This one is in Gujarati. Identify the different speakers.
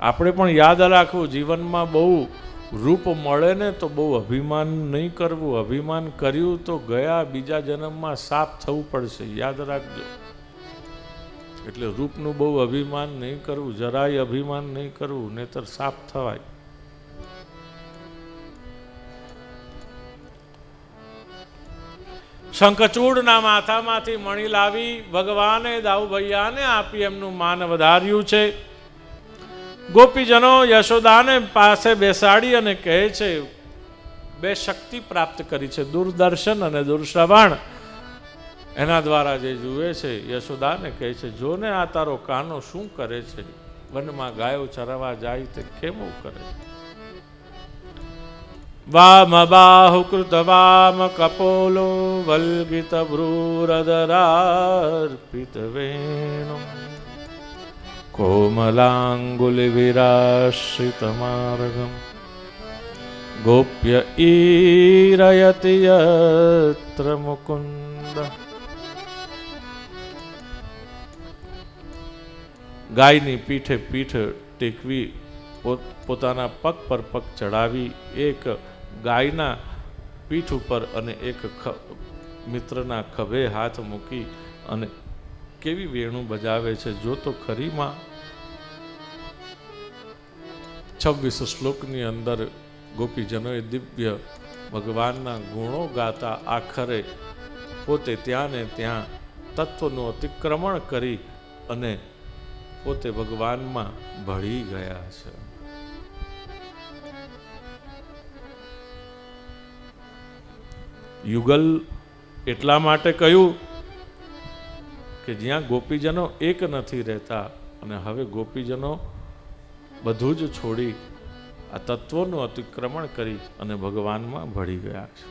Speaker 1: આપણે પણ યાદ રાખવું, જીવનમાં બહુ રૂપ મળે ને તો બહુ અભિમાન નહીં કરવું. અભિમાન કર્યું તો ગયા બીજા જન્મમાં સાફ થવું પડશે. યાદ રાખજો. એટલે રૂપનું બહુ અભિમાન નહીં કરવું, જરાય અભિમાન નહીં કરવું, નહીતર સાફ થવાય. શંખચૂડના માથામાંથી મણી લાવી, ભગવાને દાઉ ભૈયાને આપી, એમનું માન વધાર્યું છે. ગોપીજનો યશોદાને પાસે બેસાડી અને કહે છે, બે શક્તિ પ્રાપ્ત કરી છે, દૂરદર્શન અને દૂરશ્રવણ. એના દ્વારા જે જુએ છે, યશોદાને કહે છે, જોને આ તારો કાનો શું કરે છે? વનમાં ગાયો ચરવા જાય તે કેવું કરે? વામ બાહુ કૃત વામ કપોલો વલ્ગિત ભ્રૂરદરાર્પિત વેણુ. માર્ગમ ગોપ્ય ઈરયતિ યત્ર મુકુંદ ગાયની પીઠે પીઠ ટેકવી પોતાના પગ પર પગ ચડાવી એક ગાયના પીઠ ઉપર અને એક મિત્રના ખભે હાથ મૂકી અને કેવી વેણું બજાવે છે જો તો ખરીમાં છવ્વીસ શ્લોકની અંદર ગોપીજનોએ દિવ્ય ભગવાનના ગુણો ગાતા આખરે પોતે ત્યાં ને ત્યાં તત્વનું અતિક્રમણ કરી અને પોતે ભગવાનમાં ભળી ગયા છે. યુગલ એટલા માટે કહ્યું કે જ્યાં ગોપીજનો એક નથી રહેતા અને હવે ગોપીજનો બધું જ છોડી આ તત્વોનું અતિક્રમણ કરી અને ભગવાનમાં ભળી ગયા છે.